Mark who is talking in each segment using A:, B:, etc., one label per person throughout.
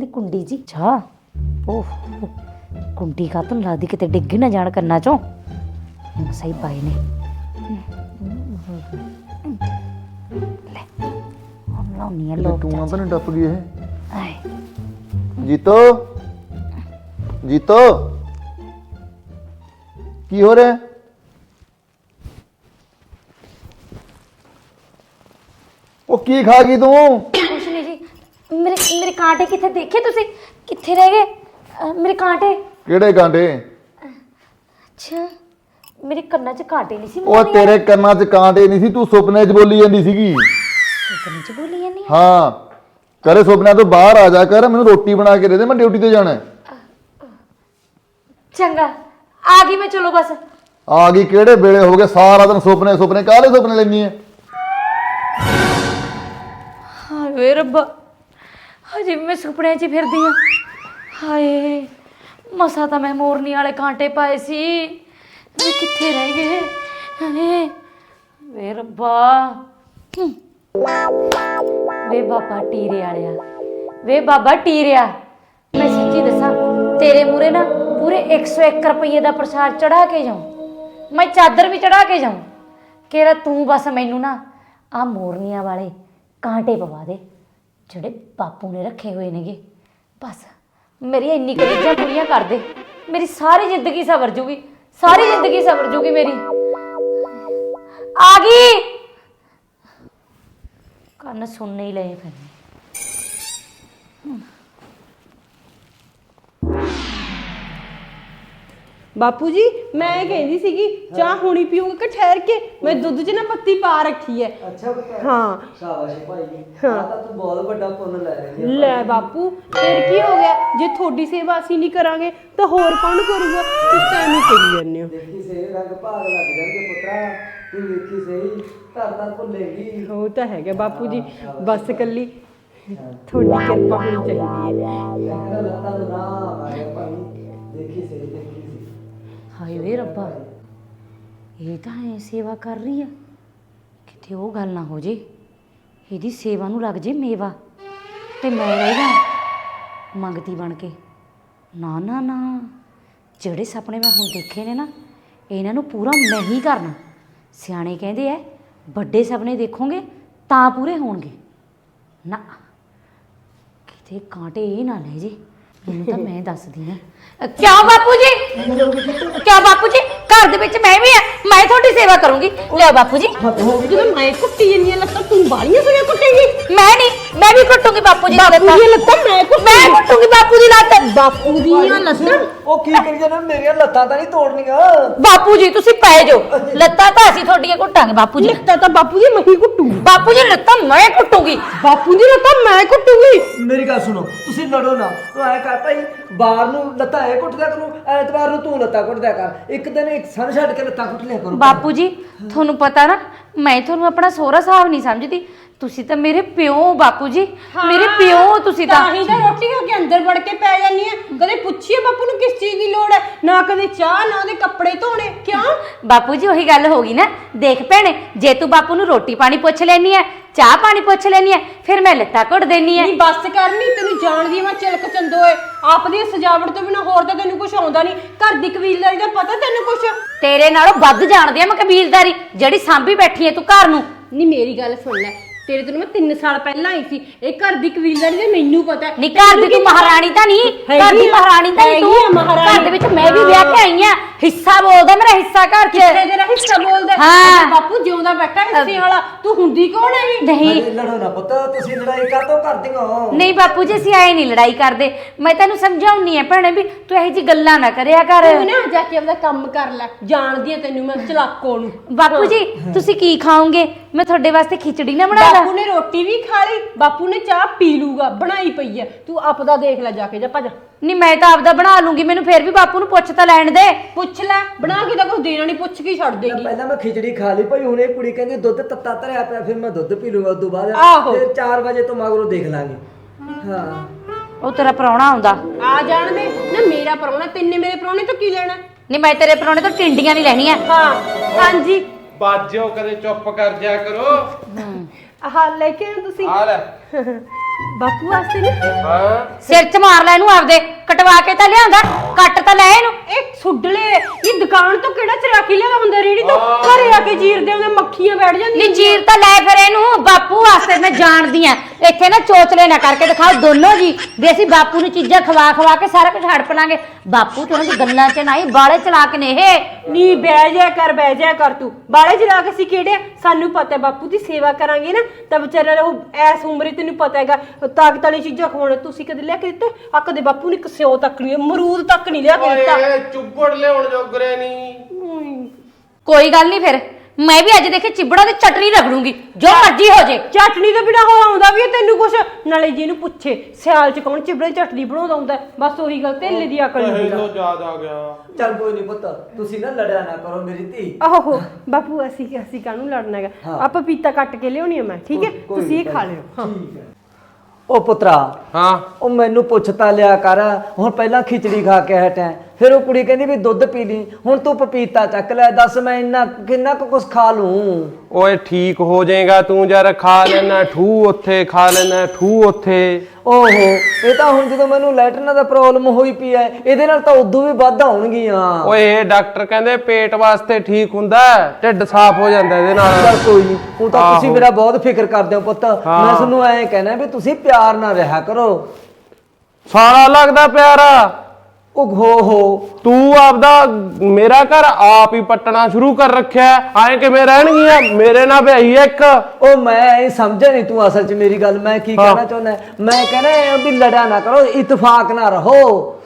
A: ਦੀ ਕੁੰਡੀ ਜੀ ਛਾ ਓਹ ਕੁੰਡੀ ਕਾ ਤੂੰ ਲੱਗਦੀ? ਕਿਤੇ ਡਿੱਗ ਨਾ ਜਾਣ ਕੰਨਾਂ ਚੋਂ। ਸਹੀ ਪਾਏ ਨੇ। ਲੈ ਹੁਣ ਲਾਉਣੀ ਆ ਲੋਕ
B: ਟੂਣਾ ਤਾਂ ਨਹੀਂ ਟੱਪ ਗਈ ਇਹ?
A: ਆਏ।
B: ਜੀਤੋ? ਜੀਤੋ? ਕੀ ਹੋ ਰਿਹਾ? ਉਹ ਕੀ ਖਾ ਗਈ ਤੂੰ?
A: ਮੇਰੇ ਮੇਰੇ ਕਾਂਟੇ ਕਿੱਥੇ ਦੇਖੇ ਤੁਸੀਂ? ਕਿੱਥੇ ਰਹਿ ਗਏ? ਅਹ, ਮੇਰੇ ਕਾਂਟੇ।
B: ਕਿਹੜੇ ਕਾਂਟੇ?
A: ਅੱਛਾ ਮੇਰੇ ਕੰਨਾਂ 'ਚ ਕਾਂਟੇ ਨਹੀਂ ਸੀ
B: ਉਹ ਤੇਰੇ ਕੰਨਾਂ 'ਚ ਕਾਂਟੇ ਨਹੀਂ ਸੀ ਤੂੰ ਸੁਪਨੇ 'ਚ ਬੋਲੀ ਜਾਂਦੀ ਸੀਗੀ।
A: ਕੰਨਾਂ 'ਚ ਬੋਲੀ ਜਾਂਦੀ ਆ।
B: ਹਾਂ। ਕਰੇ ਸੁਪਨਿਆਂ ਤੋਂ ਬਾਹਰ ਆ ਜਾ ਕਰ ਮੈਨੂੰ ਰੋਟੀ ਬਣਾ ਕੇ ਦੇ ਦੇ ਮੈਂ ਡਿਊਟੀ ਤੇ ਜਾਣਾ ਹੈ।
A: ਚੰਗਾ। ਆ ਗਈ ਮੈਂ ਚਲੋ ਬਸ।
B: ਆ ਗਈ ਕਿਹੜੇ ਵੇਲੇ ਹੋ ਗਏ? ਸਾਰਾ ਦਿਨ ਸੁਪਨੇ ਸੁਪਨੇ ਕਾਹਦੇ ਸੁਪਨੇ ਲੈਣੀ ਹੈ
A: ਹਾਏ ਰੱਬਾ। ਹਜੇ ਵੀ ਮੈਂ ਸੁਪਨਿਆਂ 'ਚ ਹੀ ਫਿਰਦੀ ਆ ਹਾਏ ਮਸਾ ਤਾਂ ਮੈਂ ਮੋਰਨੀ ਵਾਲੇ ਕਾਂਟੇ ਪਾਏ ਸੀ। ਵੀ ਕਿੱਥੇ ਰਹਿ ਗਏ? ਹਾਏ ਵੇ ਰੱਬਾ। ਹੂੰ। ਵੇ ਬਾਬਾ ਟੀਰੇ ਵਾਲਿਆ। ਵੇ ਬਾਬਾ ਟੀਰਿਆ। ਮੈਂ ਸੱਚੀ ਦੱਸਾਂ ਤੇਰੇ ਮੂਰੇ ਨਾ ਪੂਰੇ 101 ਰੁਪਏ ਦਾ ਪ੍ਰਸ਼ਾਦ ਚੜਾ ਕੇ ਜਾਉਂ। ਮੈਂ ਚਾਦਰ ਵੀ ਚੜਾ ਕੇ ਜਾਉਂ। ਕਿਹੜਾ ਤੂੰ ਬਸ ਮੈਨੂੰ ਨਾ ਆ ਮੋਰਨੀਆਂ ਵਾਲੇ ਕਾਂਟੇ ਪਵਾ ਦੇ। ਜਿਹੜੇ ਬਾਪੂ ਨੇ ਰੱਖੇ ਹੋਏ ਨੇਗੇ। ਬਸ, ਮੇਰੀ ਇੰਨੀ ਕਰੀਜਾਂ ਪੂਰੀਆਂ ਕਰ ਦੇ। ਮੇਰੀ ਸਾਰੀ ਜ਼ਿੰਦਗੀ ਸਵਰ ਜੂਗੀ। ਸਾਰੀ ਜ਼ਿੰਦਗੀ ਸਵਰ ਜੂਗੀ ਮੇਰੀ। ਆ ਗਈ! ਕੰਨ ਸੁਣਨੇ ਹੀ ਲਏ ਫਿਰ।
C: ਬਾਪੂ ਜੀ ਮੈਂ ਇਹ ਕਹਿੰਦੀ ਸੀਗੀ ਚਾਹ ਹੁਣੀ ਪੀਉਂਗਾ ਕਿ ਠਹਿਰ ਕੇ? ਮੈਂ ਦੁੱਧ 'ਚ ਨਾ ਪੱਤੀ ਪਾ ਰੱਖੀ ਹੈ
D: ਅੱਛਾ
C: ਹਾਂ।
D: ਸ਼ਾਬਾਸ਼ ਭਾਈ ਆ ਤਾਂ ਤੂੰ ਬਹੁਤ ਵੱਡਾ ਪੁੰਨ ਲੈ ਰਹੀ ਹੈ
C: ਲੈ ਬਾਪੂ ਫਿਰ ਕੀ ਹੋ ਗਿਆ? ਜੇ ਤੁਹਾਡੀ ਸੇਵਾ ਅਸੀਂ ਨਹੀਂ ਕਰਾਂਗੇ ਤਾਂ ਹੋਰ ਕੌਣ ਕਰੂਗਾ? ਤੁਸੀਂ ਤਾਂ ਐਵੇਂ ਕਰੀ ਜਾਂਦੇ ਹੋ।
D: ਦੇਖੀ ਸੇ ਰੰਗ ਭਾਗ ਲੱਗ ਜਾਣਗੇ ਪੁੱਤਰਾ। ਤੂੰ ਸਹੀ ਧਰ ਭੁੱਲੇਗੀ।
C: ਉਹ ਤਾਂ ਹੈਗਾ ਬਾਪੂ ਜੀ ਬਸ ਕੱਲੀ ਤੁਹਾਡੀ ਕਿਰਪਾ ਹੋਣੀ ਚਾਹੀਦੀ ਹੈ।
D: ਇਹਦਾ ਲੱਤਾਂ ਨੂੰ ਨਾ ਆਇਆ ਭਾਈ। ਦੇਖੀ ਸੇ ਦੇਖੀ
A: ਹਾਏ ਵੇ ਰੱਬਾ, ਇਹ ਤਾਂ ਐ ਸੇਵਾ ਕਰ ਰਹੀ ਆ। ਕਿਤੇ ਉਹ ਗੱਲ ਨਾ ਹੋ ਜੇ, ਇਹਦੀ ਸੇਵਾ ਨੂੰ ਲੱਗ ਜੇ ਮੇਵਾ। ਤੇ ਮੈਂ ਰਹਿ ਜਾ ਮੰਗਤੀ ਬਣ ਕੇ। ਨਾ ਨਾ ਨਾ, ਜਿਹੜੇ ਸੁਪਨੇ ਮੈਂ ਹੁਣ ਦੇਖੇ ਨੇ ਨਾ, ਇਹਨਾਂ ਨੂੰ ਪੂਰਾ ਮੈਂ ਹੀ ਕਰਨਾ। ਸਿਆਣੇ ਕਹਿੰਦੇ ਐ, ਵੱਡੇ ਸੁਪਨੇ ਦੇਖੋਗੇ ਤਾਂ ਪੂਰੇ ਹੋਣਗੇ। ਨਾ, ਕਿਤੇ ਕਾਂਟੇ ਇਹ ਨਾ ਲੈ ਜੇ। ਮੈਨੂੰ ਤਾਂ ਮੈਂ ਦੱਸਦੀ ਆ। ਕਿਉਂ ਬਾਪੂ ਜੀ? ਕਿਉਂ ਬਾਪੂ ਜੀ? ਘਰ ਦੇ ਵਿੱਚ ਮੈਂ ਵੀ ਆ ਮੈਂ ਤੁਹਾਡੀ ਸੇਵਾ ਕਰੂੰਗੀ। ਲਿਓ ਬਾਪੂ ਜੀ।
C: ਜਦੋਂ ਮੈਂ ਕੁੱਟੀ ਹਾਂ ਲੱਤਾਂ ਤੂੰ ਬਾਲੀਆਂ ਸੁਣਿਆ ਕੁੱਟੇਗੀ।
A: ਮੈਂ ਨਹੀਂ ਮੈਂ ਵੀ ਕੁੱਟੂਗੀ ਬਾਪੂ ਜੀ ਦੀ
C: ਬਾਪੂ
A: ਲੱਤਾਂ
C: ਦੀਆਂ ਲੱਤਾਂ। ਮੈਂ ਕੁੱਟੂਗੀ।
A: ਮੈਂ ਕੁੱਟੂਗੀ ਬਾਪੂ ਦੀ ਲੱਤ।
C: ਬਾਪੂ ਦੀਆਂ ਲੱਤਾਂ?
D: ਉਹ ਕੀ ਕਰੀ ਜਾਣਾ ਮੇਰੀਆਂ ਲੱਤਾਂ ਤਾਂ ਨਹੀਂ ਤੋੜਨੀਆਂ।
A: ਬਾਪੂ ਜੀ ਤੁਸੀਂ ਪੈ ਜਾਓ। ਲੱਤਾਂ ਤਾਂ ਅਸੀਂ ਤੁਹਾਡੀਆਂ ਕੁੱਟਾਂਗੇ ਬਾਪੂ ਜੀ।
C: ਲੱਤਾਂ ਤਾਂ ਬਾਪੂ ਜੀ ਮੈਂ ਹੀ ਕੁੱਟੂਗੀ।
A: ਬਾਪੂ ਜੀ ਲੱਤਾਂ ਮੈਂ ਕੁੱਟੂਗੀ।
C: ਬਾਪੂ ਦੀ ਲੱਤਾਂ ਮੈਂ ਕੁੱਟੂਗੀ।
D: ਮੇਰੀ ਗੱਲ ਸੁਣੋ ਤੁਸੀਂ ਲੜੋ ਨਾ। ਤੂੰ ਐ ਕਰ ਭਾਈ ਬਾਹਰ ਨੂੰ ਲੱਤਾਂ ਇਹ ਕੁੱਟ ਦਿਆ ਕਰੂ ਐਤਵਾਰ ਨੂੰ ਤੂੰ ਲੱਤਾਂ ਕੁੱਟ ਦਿਆ ਕਰ। ਇੱਕ ਦਿਨ ਇੱਕ ਸਨ ਛੱਡ ਕੇ ਲੱਤਾਂ ਕੁੱਟ ਲਿਆ ਕਰੋ
A: ਬਾਪੂ ਜੀ, ਤੁਹਾਨੂੰ ਪਤਾ ਨਾ, ਮੈਂ ਤੁਹਾਨੂੰ ਆਪਣਾ ਸੋਹਰਾ ਸਾਹਿਬ ਨਹੀਂ ਸਮਝਦੀ। ਤੁਸੀਂ ਤਾਂ ਮੇਰੇ ਪਿਓ ਹੋ। ਬਾਪੂ ਜੀ ਮੇਰੇ ਪਿਓ ਹੋ ਤੁਸੀਂ ਤਾਂ।
C: ਤਾਂ ਹੀ ਤਾਂ ਰੋਟੀ ਖਾ ਕੇ ਅੰਦਰ ਵੜ ਕੇ ਪੈ ਜਾਂਦੀ ਹੈ ਕਦੇ ਪੁੱਛੀਏ ਬਾਪੂ ਨੂੰ ਕਿਸ ਚੀਜ਼ ਦੀ ਲੋੜ ਹੈ ਨਾ ਕਦੇ ਚਾਹ ਨਾ ਉਹਦੇ ਕੱਪੜੇ ਧੋਣੇ। ਕਿਉਂ?
A: ਬਾਪੂ ਜੀ ਉਹੀ ਗੱਲ ਹੋ ਗਈ ਨਾ। ਦੇਖ ਭੈਣੇ ਜੇ ਤੂੰ ਬਾਪੂ ਨੂੰ ਰੋਟੀ ਪਾਣੀ ਪੁੱਛ ਲੈਣੀ ਐ ਚਾਹ ਪਾਣੀ ਪੁੱਛ ਲੈਣੀ ਐ ਫਿਰ ਮੈਂ ਲੱਤਾਂ ਘੁੱਟ ਦੇਣੀ ਐ
C: ਨਹੀਂ ਬੱਸ ਕਰਨੀ ਤੈਨੂੰ ਜਾਣਦੀ ਮੈਂ ਚਿਲਕ ਚੰਦੋਏ ਆਪ ਦੀ ਸਜਾਵਟ ਤੋਂ ਬਿਨਾ ਹੋਰ ਤਾਂ ਤੈਨੂੰ ਕੁਝ ਆਉਂਦਾ ਨਹੀਂ। ਘਰ ਦੀ ਕਬੀਲਦਾਰੀ ਦਾ ਪਤਾ ਤੈਨੂੰ ਕੁਝ
A: ਤੇਰੇ ਨਾਲੋਂ ਵੱਧ ਜਾਣਦੀ ਆ ਮੈਂ ਕਬੀਲਦਾਰੀ ਜਿਹੜੀ ਸਾਂਭੀ ਬੈਠੀ ਐ ਤੂੰ ਘਰ ਨੂੰ।
C: ਨਹੀਂ ਮੇਰੀ ਗੱਲ ਸੁਣ ਲੈ। ਤੇਰੇ ਤੋਂ ਮੈਂ 3 ਸਾਲ ਪਹਿਲਾਂ ਆਈ ਸੀ। ਇਹ ਘਰ ਦੀ ਕਬੀਲਦਾਰੀ ਦਾ ਮੈਨੂੰ ਪਤਾ ਹੈ।
A: ਨੀ ਘਰ ਦੀ ਤੂੰ ਮਹਾਰਾਣੀ ਤਾਂ ਨਹੀਂ। ਘਰ
C: ਹੈਗੀ
A: ਦੀ
C: ਆ,
A: ਮਹਾਰਾਣੀ ਤਾਂ ਨਹੀਂ
C: ਹੈਗੀ
A: ਤੂੰ
C: ਆ ਮਹਾਰਾਣੀ।
A: ਘਰ ਦੇ ਵਿੱਚ ਮੈਂ ਵੀ ਵਿਆਹ ਕੇ ਆਈ ਆ। ਹਿੱਸਾ ਬੋਲਦਾ ਮੇਰਾ ਹਿੱਸਾ ਘਰ 'ਚ।
C: ਕਿੱਥੇ ਤੇਰਾ ਹਿੱਸਾ ਬੋਲਦਾ
A: ਹਾਂ।
C: ਬਾਪੂ ਜਿਉਂਦਾ ਬੈਠਾ ਹਿੱਸੇ ਵਾਲਾ। ਤੂੰ ਹੁੰਦੀ ਕੌਣ ਹੈਗੀ
A: ਨਹੀਂ।
D: ਅਰੇ ਲੜੋ ਨਾ ਪੁੱਤ ਤੁਸੀਂ ਲੜਾਈ ਕਰ ਦੋ ਕਰਦੀਆਂ
A: ਨਹੀਂ ਬਾਪੂ ਜੀ ਅਸੀਂ ਆਏ ਨਹੀਂ ਲੜਾਈ ਕਰਦੇ। ਮੈਂ ਤੈਨੂੰ ਸਮਝਾਉਣੀ ਐ ਭੈਣੇ ਵੀ ਤੂੰ ਇਹੋ ਜੀ ਗੱਲਾਂ ਨਾ ਕਰਿਆ ਕਰ।
C: ਤੂੰ ਨਾ ਜਾ ਕੇ ਆਪਦਾ ਕੰਮ ਕਰ ਲੈ। ਜਾਣਦੀ ਆ ਤੈਨੂੰ ਮੈਂ ਚਲਾਕੋ ਨੂੰ।
A: ਬਾਪੂ ਜੀ ਤੁਸੀਂ ਕੀ ਖਾਓਗੇ? ਮੈਂ ਤੁਹਾਡੇ ਵਾਸਤੇ ਖਿਚੜੀ ਨਾ ਬਣਾਦਾ
C: ਬਾਪੂ ਨੇ ਰੋਟੀ ਵੀ ਖਾ ਲਈ ਬਾਪੂ ਨੇ ਚਾਹ ਪੀ ਲੂਗਾ ਬਣਾਈ ਪਈ ਐ ਤੂੰ ਆਪਦਾ ਦੇਖ ਲੈ ਜਾ ਕੇ ਜਾ ਭੱਜ।
A: ਨਹੀਂ ਮੈਂ ਤਾਂ ਆਪਦਾ ਬਣਾ ਲੂੰਗੀ ਮੈਨੂੰ ਫੇਰ ਵੀ ਬਾਪੂ ਨੂੰ ਪੁੱਛ ਤਾਂ ਲੈਣ ਦੇ।
C: ਪੁੱਛ ਲੈ ਬਣਾ ਕੇ ਤਾਂ ਕੁਝ ਦੇਣਾ ਨਹੀਂ ਪੁੱਛ ਕੇ ਹੀ ਛੱਡ ਦੇਗੀ।
D: ਪਹਿਲਾਂ ਮੈਂ ਖਿਚੜੀ ਖਾ ਲਈ ਭਾਈ ਹੁਣ ਇਹ ਕੁੜੀ ਕਹਿੰਦੀ ਦੁੱਧ ਤੱਤਾ ਧਰਿਆ ਪਿਆ ਫਿਰ ਮੈਂ ਦੁੱਧ ਪੀ ਲੂੰਗਾ ਉਦੋਂ ਬਾਅਦ
C: ਆਹੋ।
D: ਫਿਰ 4 ਵਜੇ ਤੋਂ ਮਗਰੋਂ ਦੇਖ ਲਾਂਗੇ। ਹਾਂ।
A: ਉਹ ਤੇਰਾ ਪ੍ਰਾਹੁਣਾ ਆਉਂਦਾ।
C: ਆ ਜਾਣ ਦੇ। ਨਾ ਮੇਰਾ ਪ੍ਰਾਹੁਣਾ ਤੈਨੇ ਮੇਰੇ ਪ੍ਰਾਹੁਣੇ ਤੋਂ ਕੀ ਲੈਣਾ?
A: ਨਹੀਂ ਮੈਂ ਤੇਰੇ ਪ੍ਰਾਹੁਣੇ ਤੋਂ ਟਿੰਡੀਆਂ ਨਹੀਂ ਲੈਣੀਆਂ।
C: ਹਾਂ ਹਾਂਜੀ।
E: ਬਾਜਿਓ ਕਦੇ ਚੁੱਪ ਕਰ ਜਾ ਕਰੋ।
C: ਆਹ ਲੈ ਕੇ ਆਏ ਤੁਸੀਂ?
E: ਆ ਲੈ।
C: ਬਾਪੂ ਵਾਸਤੇ ਨਹੀਂ
E: ਹਾਂ।
A: ਸਿਰ 'ਚ ਮਾਰ ਲੈ ਇਹਨੂੰ ਆਪਦੇ ਕਟਵਾ ਕੇ ਤਾਂ ਲਿਆਂਦਾ। ਕੱਟ ਤਾਂ ਲੈ ਇਹਨੂੰ।
C: ਇਹ ਸੁੱਡਲੇ ਇਹ ਦੁਕਾਨ ਤੋਂ ਕਿਹੜਾ ਚਰਾ ਕੇ ਲਿਆਉਂਦਾ ਹੁੰਦਾ ਰੇੜੀ ਤੋਂ? ਘਰੇ ਆ ਕੇ ਚੀਰਦੇ ਹੁੰਦੇ ਮੱਖੀਆਂ ਬੈਠ ਜਾਂਦੀਆਂ
A: ਨੀ ਚੀਰ ਤਾਂ ਲੈ ਫਿਰ ਇਹਨੂੰ। ਬਾਪੂ ਵਾਸਤੇ ਮੈਂ ਜਾਣਦੀ ਆ। ਇੱਥੇ ਨਾ ਚੋਚਲੇ ਨਾ ਕਰਕੇ ਦਿਖਾਓ ਦੋਨੋਂ ਜੀ। ਵੀ ਅਸੀਂ ਬਾਪੂ ਨੂੰ ਚੀਜ਼ਾਂ ਖਵਾ ਖਵਾ ਕੇ ਸਾਰਾ ਕੁਝ ਹੜਪ ਲਾਂਗੇ। ਬਾਪੂ ਤੇ ਉਹਨਾਂ ਦੀ ਗੱਲਾਂ 'ਚ ਨਹੀਂ ਬਾਲੇ ਚਲਾਕ ਨੇ ਇਹ।
C: ਨੀ ਬਹਿ ਜਾ ਕਰ ਬਹਿ ਜਾ ਕਰ ਤੂੰ। ਬਾਲੇ ਜਲਾ ਕੇ ਅਸੀਂ ਕਿਹੜੇ ਆ? ਸਾਨੂੰ ਪਤਾ ਹੈ ਬਾਪੂ ਦੀ ਸੇਵਾ ਕਰਾਂਗੇ ਨਾ। ਤਾਂ ਵਿਚਾਰਾ ਉਹ ਐਸ ਉਮਰੇ ਤੈਨੂੰ ਪਤਾ ਹੈਗਾ। ਉਹ ਤਾਕਤ ਵਾਲੀ ਚੀਜ਼ਾਂ ਖਵਾਉਣਾ। ਤੁਸੀਂ ਕਦੇ ਲਿਆ ਕੇ ਦਿੱਤੇ? ਆ ਕਦੇ ਬਾਪੂ ਨੇ ਕਿਸਿਓ ਤੱਕ ਨਹੀਂ ਅਮਰੂਦ ਤੱਕ ਨਹੀਂ ਲਿਆ ਕੇ ਦਿੱਤਾ।
E: ਓਏ ਚੁੱਬੜ ਲਿਆਉਣ ਜੋਗਰੇ ਨਹੀਂ
A: ਕੋਈ ਗੱਲ ਨਹੀਂ ਫਿਰ। ਮੈਂ ਵੀ ਅੱਜ ਦੇਖੇ ਚਿਬੜਾ ਦੀ ਚਟਨੀ ਰਗੜੂੰਗੀ। ਜੋ ਮਰਜ਼ੀ ਹੋ ਜੇ।
C: ਚਟਨੀ ਤੋਂ ਬਿਨਾ ਹੋਰ ਆਉਂਦਾ ਵੀ ਹੈ ਤੈਨੂੰ ਕੁਛ। ਨਾਲੇ ਜੀ ਨੂੰ ਪੁੱਛੇ ਸਿਆਲ ਚ ਕੌਣ ਚਿਬੜੇ ਚਟਨੀ ਬਣਾਉਂਦਾ ਹੁੰਦਾ ਹੈ? ਬਸ ਉਹੀ ਗੱਲ ਤੇਲੇ ਦੀ ਅਕਲ ਨਹੀਂ
E: ਇਹ ਤੋਂ ਯਾਦ ਆ ਗਿਆ।
D: ਚੱਲ ਕੋਈ ਨਹੀਂ ਪੁੱਤ ਤੁਸੀਂ ਨਾ ਲੜਿਆ ਨਾ ਕਰੋ ਮੇਰੀ ਧੀ।
C: ਆਹੋ ਬਾਪੂ ਅਸੀਂ ਅਸੀਂ ਕਾਹਨੂੰ ਲੜਨਾ ਹੈਗਾ?
D: ਹਾਂ।
C: ਆ ਪਪੀਤਾ ਕੱਟ ਕੇ ਲਿਆਉਣੀ ਆ ਮੈਂ ਠੀਕ ਹੈ?
D: ਕੋਈ
C: ਤੁਸੀਂ ਇਹ ਖਾ ਲਿਓ। ਹਾਂ।
D: ਠੀਕ ਹੈ। ਉਹ ਪੁੱਤਰਾ
E: ਹਾਂ।
D: ਉਹ ਮੈਨੂੰ ਪੁੱਛਤਾ ਲਿਆ ਕਰ ਹੁਣ ਪਹਿਲਾਂ ਖਿਚੜੀ ਖਾ ਕੇ ਹਟਿਆ। ਫਿਰ ਉਹ ਕੁੜੀ ਕਹਿੰਦੀ ਵੀ ਦੁੱਧ ਪੀ ਲਈ। ਹੁਣ ਤੂੰ ਪਪੀਤਾ ਚੱਕ ਲੈ ਦੱਸ ਮੈਂ ਇੰਨਾ ਕਿੰਨਾ ਕੁ ਕੁਛ ਖਾ ਲੂੰ?
E: ਓਏ ਠੀਕ ਹੋ ਜਾਏਗਾ ਤੂੰ ਜਰ ਖਾ ਲੈਣਾ ਠੂ ਉੱਥੇ ਖਾ ਲੈਣਾ ਠੂ ਉੱਥੇ।
D: ਓਹੋ ਇਹ ਤਾਂ ਹੁਣ ਜਦੋਂ ਮੈਨੂੰ ਲੈਟਰਨ ਦਾ ਪ੍ਰੋਬਲਮ ਹੋਈ ਪਈ ਐ ਇਹਦੇ ਨਾਲ ਤਾਂ ਉਦੋਂ ਵੀ ਵੱਧ ਆਉਣਗੀਆਂ
E: ਓਏ ਇਹ ਡਾਕਟਰ ਕਹਿੰਦੇ ਪੇਟ ਵਾਸਤੇ ਠੀਕ ਹੁੰਦਾ ਹੈ, ਢਿੱਡ ਸਾਫ਼ ਹੋ ਜਾਂਦਾ ਇਹਦੇ ਨਾਲ।
D: ਚੱਲ ਕੋਈ ਨਹੀਂ ਹੁਣ ਤਾਂ ਤੁਸੀਂ। ਮੇਰਾ ਬਹੁਤ ਫਿਕਰ ਕਰਦੇ ਹੋ ਪੁੱਤ। ਮੈਂ। ਤੁਹਾਨੂੰ ਐਂ ਕਹਿਣਾ ਵੀ ਤੁਸੀਂ ਪਿਆਰ ਨਾਲ ਰਿਹਾ ਕਰੋ।
E: ਸਾਰਾ ਲੱਗਦਾ ਪਿਆਰਾ।
D: ਉਹ ਹੋ ਹੋ
E: ਤੂੰ ਆਪਦਾ ਮੇਰਾ ਘਰ ਆਪ ਹੀ ਪੱਟਣਾ ਸ਼ੁਰੂ ਕਰ ਰੱਖਿਆ ਐ ਕਿਵੇਂ ਰਹਿਣਗੀਆਂ? ਮੇਰੇ ਨਾਲ ਆ ਇੱਕ।
D: ਉਹ ਮੈਂ ਇਹ ਸਮਝਿਆ ਨਹੀਂ ਤੂੰ ਅਸਲ 'ਚ ਮੇਰੀ ਗੱਲ। ਮੈਂ ਕੀ। ਕਹਿਣਾ ਚਾਹੁੰਦਾ ਮੈਂ ਕਹਿਣਾ ਵੀ ਲੜਾ ਨਾ ਕਰੋ ਇਤਫਾਕ ਨਾ ਰਹੋ।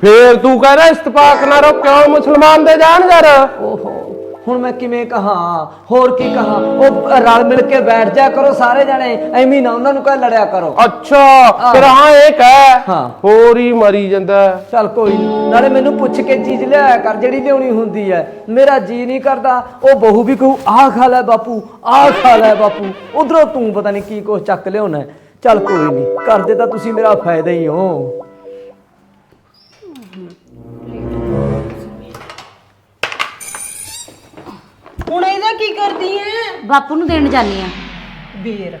E: ਫੇਰ ਤੂੰ ਕਹਿੰਦਾ ਇਸਤਫਾਕ ਨਾ ਰੋ ਕਿਉਂ ਮੁਸਲਮਾਨ ਦੇ ਜਾਣ ਯਾਰ
D: ਓਹੋ। ਹੁਣ ਮੈਂ ਕਿਵੇਂ ਕਹਾਂ? ਹੋਰ ਕੀ ਕਹਾਂ? ਉਹ ਰਲ ਮਿਲ ਕੇ ਬੈਠ ਜਾ ਕਰੋ ਸਾਰੇ ਜਣੇ। ਐਵੇਂ ਨਾ ਉਹਨਾਂ ਨੂੰ ਕਹ ਲੜਿਆ ਕਰੋ।
E: ਅੱਛਾ ਫਿਰ ਹਾਂ ਇਹ ਕਹਿ।
D: ਹਾਂ।
E: ਹੋਰ ਹੀ ਮਰੀ ਜਾਂਦਾ। ਹੈ।
D: ਚੱਲ ਕੋਈ ਨਹੀਂ ਨਾਲੇ ਮੈਨੂੰ ਪੁੱਛ ਕੇ ਚੀਜ਼ ਲਿਆਇਆ ਕਰ ਜਿਹੜੀ ਲਿਆਉਣੀ ਹੁੰਦੀ ਹੈ ਮੇਰਾ ਜੀ ਨਹੀਂ ਕਰਦਾ। ਉਹ ਬਹੂ ਵੀ ਕਹੂ ਆਹ ਖਾ ਲੈ ਬਾਪੂ ਆਹ ਖਾ ਲੈ ਬਾਪੂ। ਉਧਰੋਂ ਤੂੰ ਪਤਾ ਨਹੀਂ ਕੀ ਕੁਛ ਚੱਕ ਲਿਆਉਣਾ ਹੈ। ਚੱਲ ਕੋਈ ਨਹੀਂ ਕਰਦੇ ਤਾਂ ਤੁਸੀਂ ਮੇਰਾ ਫਾਇਦਾ ਹੀ ਹੋ
C: ਹੁਣ ਇਹਦਾ ਕੀ ਕਰਦੀ ਐ?
A: ਬਾਪੂ ਨੂੰ ਦੇਣ ਜਾਨੀ ਆ।
C: ਬੇਰ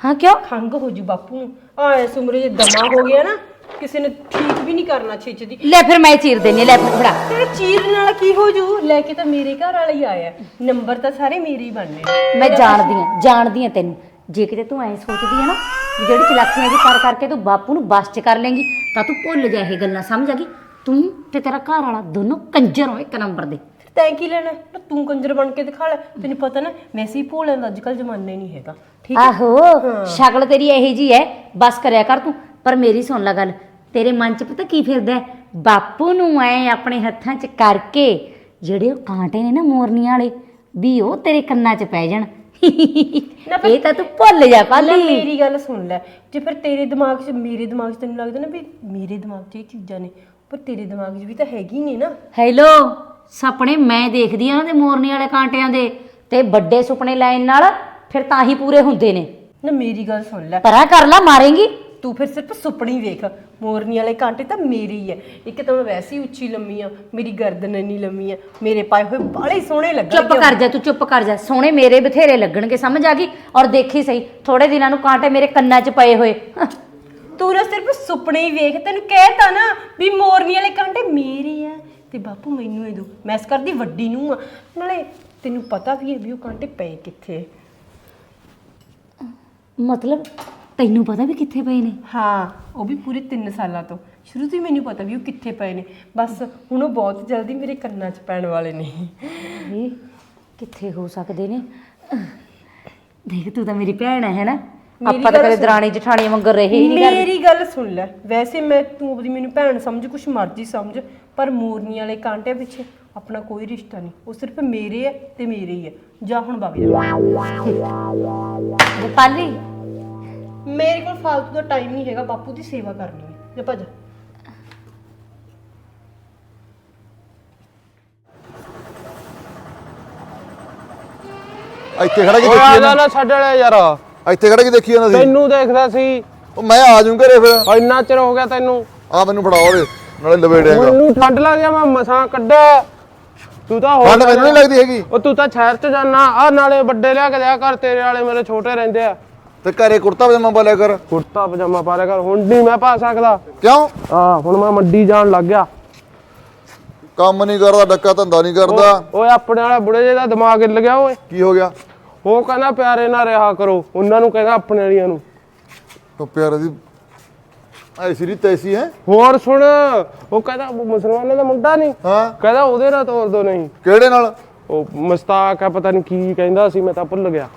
A: ਹਾਂ ਕਿਉਂ?
C: ਖੰਗ ਹੋ ਜੂ ਬਾਪੂ ਨੂੰ। ਆ ਇਸ ਉਮਰੇ ਜੇ ਦਮਾ ਹੋ ਗਿਆ ਨਾ ਕਿਸੇ ਨੇ ਠੀਕ ਵੀ ਨਹੀਂ ਕਰਨਾ ਛਿੱਚਦੀ
A: ਲੈ ਫਿਰ ਮੈਂ ਚੀਰ ਦੇਣੀ ਲੈ ਫਿਰ ਫੜਾ।
C: ਤੇਰੇ ਚੀਰ ਨਾਲ ਕੀ ਹੋ ਜੂ? ਲੈ ਕੇ ਤਾਂ ਮੇਰੇ ਘਰ ਵਾਲਾ ਹੀ ਆਇਆ। ਨੰਬਰ ਤਾਂ ਸਾਰੇ ਮੇਰੇ ਹੀ ਬਣਨੇ।
A: ਮੈਂ ਜਾਣਦੀ ਆ ਜਾਣਦੀ ਆ ਤੈਨੂੰ। ਜੇ ਕਿਤੇ ਤੂੰ ਐ ਸੋਚਦੀ ਆ ਨਾ ਵੀ ਜਿਹੜੀ ਚਲਾਕੀਆਂ ਜੀ ਕਰ ਕਰਕੇ ਤੂੰ ਬਾਪੂ ਨੂੰ ਬਸ ਚ ਕਰ ਲੇਂਗੀ ਤਾਂ ਤੂੰ ਭੁੱਲ ਜਾ ਇਹ ਗੱਲਾਂ ਸਮਝ ਆ ਗਈ? ਤੂੰ ਤੇ ਤੇਰਾ ਘਰ ਵਾਲਾ ਦੋਨੋਂ ਕੰਜਰ ਹੋ ਇੱਕ ਨੰਬਰ ਦੇ।
C: ਤੈਂ ਕੀ ਲੈਣਾ? ਨਾ ਤੂੰ ਕੰਜਰ ਬਣ ਕੇ ਦਿਖਾ ਲੈ। ਤੈਨੂੰ ਪਤਾ ਨਾ ਵੈਸੇ ਹੀ ਭੋਲਿਆਂ ਦਾ ਅੱਜਕੱਲ ਜ਼ਮਾਨਾ ਹੀ ਨਹੀਂ ਹੈਗਾ। ਠੀਕ ਹੈ?
A: ਆਹੋ ਸ਼ਕਲ ਤੇਰੀ ਇਹੀ ਜੀ ਐ ਬਸ ਕਰਿਆ ਕਰ ਤੂੰ। ਪਰ ਮੇਰੀ ਸੁਣ ਲੈ ਗੱਲ ਤੇਰੇ ਮਨ ਚ ਪਤਾ ਕੀ ਫਿਰਦਾ ਹੈ? ਬਾਪੂ ਨੂੰ ਐ ਆਪਣੇ ਹੱਥਾਂ ਚ ਕਰਕੇ ਜਿਹੜੇ ਉਹ ਕਾਂਟੇ ਨੇ ਨਾ ਮੋਰਨੀਆਂ ਵਾਲੇ ਵੀ ਉਹ ਤੇਰੇ ਕੰਨਾਂ ਚ ਪੈ ਜਾਣ। ਇਹ ਤਾਂ ਤੂੰ ਭੁੱਲ ਜਾ ਪਾਲੀ
C: ਮੇਰੀ ਗੱਲ ਸੁਣ ਲੈ। ਜੇ ਫਿਰ ਤੇਰੇ ਦਿਮਾਗ 'ਚ ਮੇਰੇ ਦਿਮਾਗ 'ਚ ਤੈਨੂੰ ਲੱਗਦਾ ਨਾ ਵੀ ਮੇਰੇ ਦਿਮਾਗ 'ਚ ਇਹ ਚੀਜ਼ਾਂ ਨੇ ਪਰ ਤੇਰੇ ਦਿਮਾਗ 'ਚ ਵੀ ਤਾਂ ਹੈਗੀ ਨੇ ਨਾ।
A: ਹੈਲੋ। ਸੁਪਨੇ ਮੈਂ ਦੇਖਦੀ ਆ ਉਹਨਾਂ ਦੇ ਮੋਰਨੀ ਵਾਲੇ ਕਾਂਟਿਆਂ ਦੇ ਤੇ ਵੱਡੇ ਸੁਪਨੇ ਲੈਣ ਨਾਲ ਫਿਰ ਤਾਂ ਹੀ ਪੂਰੇ ਹੁੰਦੇ ਨੇ।
C: ਨਾ ਮੇਰੀ ਗੱਲ ਸੁਣ ਲੈ।
A: ਪਰਾਂ ਕਰ ਲਾ ਮਾਰੇਂਗੀ।
C: ਤੂੰ ਫਿਰ ਸਿਰਫ ਸੁਪਨੀ ਵੇਖ ਮੋਰਨੀ ਵਾਲੇ ਕਾਂਟੇ ਤਾਂ ਮੇਰੇ ਹੀ ਐ। ਇੱਕ ਤਾਂ ਮੈਂ ਵੈਸੇ ਹੀ ਉੱਚੀ ਲੰਮੀ ਆ ਮੇਰੀ ਗਰਦਨ ਇੰਨੀ ਲੰਮੀ ਆ ਮੇਰੇ ਪਾਏ ਹੋਏ ਬਾਲੇ ਸੋਹਣੇ
A: ਚੁੱਪ
C: ਲੱਗਣਗੇ
A: ਕਰ ਜਾ ਤੂੰ ਚੁੱਪ ਕਰ ਜਾ ਸੋਹਣੇ ਮੇਰੇ ਬਥੇਰੇ ਲੱਗਣਗੇ ਸਮਝ ਆ ਗਈ? ਔਰ ਦੇਖੀ ਸਹੀ ਥੋੜੇ ਦਿਨਾਂ ਨੂੰ ਕਾਂਟੇ ਮੇਰੇ ਕੰਨਾਂ 'ਚ ਪਏ ਹੋਏ।
C: ਤੂੰ ਨਾ ਸਿਰਫ ਸੁਪਨੇ ਹੀ ਵੇਖ ਤੈਨੂੰ ਕਹਿਤਾ ਨਾ ਵੀ ਮੋਰਨੀ ਵਾਲੇ ਕਾਂਟੇ ਮੇਰੇ ਆ ਤੇ ਬਾਪੂ ਮੈਨੂੰ ਇਹ ਦੋ। ਮੈਂ ਇਸ ਕਰਦੀ ਵੱਡੀ ਨੂੰ ਆ। ਨਾਲੇ ਤੈਨੂੰ ਪਤਾ ਵੀ ਹੈ ਵੀ ਉਹ ਕਾਂਟੇ ਪਏ ਕਿੱਥੇ
A: ਮਤਲਬ ਤੈਨੂੰ ਪਤਾ ਵੀ ਕਿੱਥੇ ਪਏ ਨੇ?
C: ਹਾਂ ਉਹ ਵੀ ਪੂਰੇ 3 ਸਾਲਾਂ ਤੋਂ। ਸ਼ੁਰੂ ਤੋਂ ਹੀ ਮੈਨੂੰ ਪਤਾ ਵੀ ਉਹ ਕਿੱਥੇ ਪਏ ਨੇ। ਬਸ ਹੁਣ ਉਹ ਬਹੁਤ ਜਲਦੀ ਮੇਰੇ ਕੰਨਾਂ 'ਚ ਪੈਣ ਵਾਲੇ ਨੇ।
A: ਇਹ ਕਿੱਥੇ ਹੋ ਸਕਦੇ ਨੇ? ਦੇਖ ਤੂੰ ਤਾਂ ਮੇਰੀ ਭੈਣ ਹੈ ਹੈਨਾ?
C: ਮੇਰੀ
A: ਆਪਾਂ ਤਾਂ
C: ਗੱਲ
A: ਕਦੇ
C: ਸੁਣ।
A: ਦਰਾਣੀ ਜਠਾਣੀ ਵਾਂਗਰ ਰਹੇ ਹੀ ਨਹੀਂ ਕਰਦੇ।
C: ਮੇਰੀ ਗੱਲ ਸੁਣ ਲੈ। ਵੈਸੇ ਮੈਂ ਤੂੰ ਆਪਣੀ ਮੈਨੂੰ ਭੈਣ ਸਮਝ ਕੁਛ ਮਰਜ਼ੀ ਸਮਝ। ਪਰ ਮੋਰਨੀ ਵਾਲੇ ਕਾਂਟਿਆਂ ਪਿੱਛੇ ਆਪਣਾ ਕੋਈ ਰਿਸ਼ਤਾ ਨਹੀਂ। ਉਹ ਸਿਰਫ ਮੇਰੇ ਹੈ ਤੇ ਮੇਰੇ ਹੀ ਹੈ। ਜਾ ਹੁਣ ਵਗ ਜਾ
A: ਪਾਲੀ
C: ਮੇਰੇ ਕੋਲ ਫालतू ਦਾ ਟਾਈਮ ਨਹੀਂ ਹੈਗਾ। ਬਾਪੂ ਦੀ ਸੇਵਾ ਕਰਨੀ ਹੈ। ਜਾ ਭੱਜ।
B: ਇੱਥੇ ਖੜਾ ਕੀ
E: ਓਏ ਆ
B: ਦੇਖੀ
E: ਜਾ
B: ਜਾਂਦਾ?
E: ਨਾ ਛੱਡ ਲੈ ਯਾਰ।
B: ਇੱਥੇ ਖੜਾ ਕੀ ਦੇਖੀ ਜਾਂਦਾ ਸੀ?
E: ਤੈਨੂੰ ਦੇਖਦਾ ਸੀ।
B: ਉਹ ਮੈਂ ਆ ਜਾਊਂ ਘਰੇ ਫਿਰ।
E: ਇੰਨਾ ਚਿਰ ਹੋ ਗਿਆ ਤੈਨੂੰ।
B: ਆ ਮੈਨੂੰ ਫੜਾ ਉਹਦੇ ਨਾਲੇ ਲਵੇੜੇਗਾ
E: ਮੈਨੂੰ ਠੰਡ ਲੱਗ ਗਿਆ ਮੈਂ ਮਸਾਂ ਕੱਢਿਆ। ਤੂੰ ਤਾਂ ਹੋਰ
B: ਠੰਡ ਮੈਨੂੰ ਨਹੀਂ ਲੱਗਦੀ ਹੈਗੀ।
E: ਉਹ ਤੂੰ ਤਾਂ ਸ਼ਹਿਰ ਚ ਜਾਣਾ ਆ ਨਾਲੇ ਵੱਡੇ ਲਿਆ ਕੇ ਦਿਆ ਕਰ ਤੇਰੇ ਵਾਲੇ ਮੇਰੇ ਛੋਟੇ ਰਹਿੰਦੇ ਆ।
B: ਤੇ ਘਰੇ ਕੁੜਤਾ ਪਜਾਮਾ ਪਾ ਲਿਆ ਕਰ।
E: ਕੁੜਤਾ ਪਜਾਮਾ ਪਾ ਲਿਆ ਕਰ। ਹੁਣ ਨਹੀਂ ਮੈਂ ਪਾ ਸਕਦਾ।
B: ਕਿਉਂ?
E: ਆ ਹੁਣ ਮੈਂ ਮੰਡੀ ਜਾਣ ਲੱਗ ਗਿਆ।
B: ਕੰਮ ਨਹੀਂ ਕਰਦਾ ਡੱਕਾ ਧੰਦਾ ਨਹੀਂ ਕਰਦਾ।
E: ਓਏ ਆਪਣੇ ਵਾਲਾ ਬੁੜੇ ਜਿਹੇ ਦਾ ਦਿਮਾਗ ਹਿੱਲ ਗਿਆ ਓਏ।
B: ਕੀ ਹੋ ਗਿਆ?
E: ਉਹ ਕਹਿੰਦਾ ਪਿਆਰੇ ਨਾਲ ਰਿਹਾ ਕਰੋ। ਉਹਨਾਂ ਨੂੰ ਕਹਿੰਦਾ ਆਪਣੇ ਵਾਲੀਆਂ ਨੂੰ।
B: ਉਹ ਪਿਆਰੇ ਦੀ ਐਸੀ ਦੀ ਤੈਸੀ ਹੈ?
E: ਹੋਰ ਸੁਣ ਉਹ ਕਹਿੰਦਾ ਮੁਸਲਮਾਨਾਂ ਦਾ ਮੁੰਡਾ ਨਹੀਂ।
B: ਹਾਂ।
E: ਕਹਿੰਦਾ ਉਹਦੇ ਨਾਲ ਤੋਰ ਦੋ ਨਹੀਂ।
B: ਕਿਹੜੇ ਨਾਲ?
E: ਉਹ ਮਸਤਾਕ ਆ ਪਤਾ ਨਹੀਂ ਕੀ ਕਹਿੰਦਾ ਸੀ ਮੈਂ ਤਾਂ ਭੁੱਲ ਗਿਆ।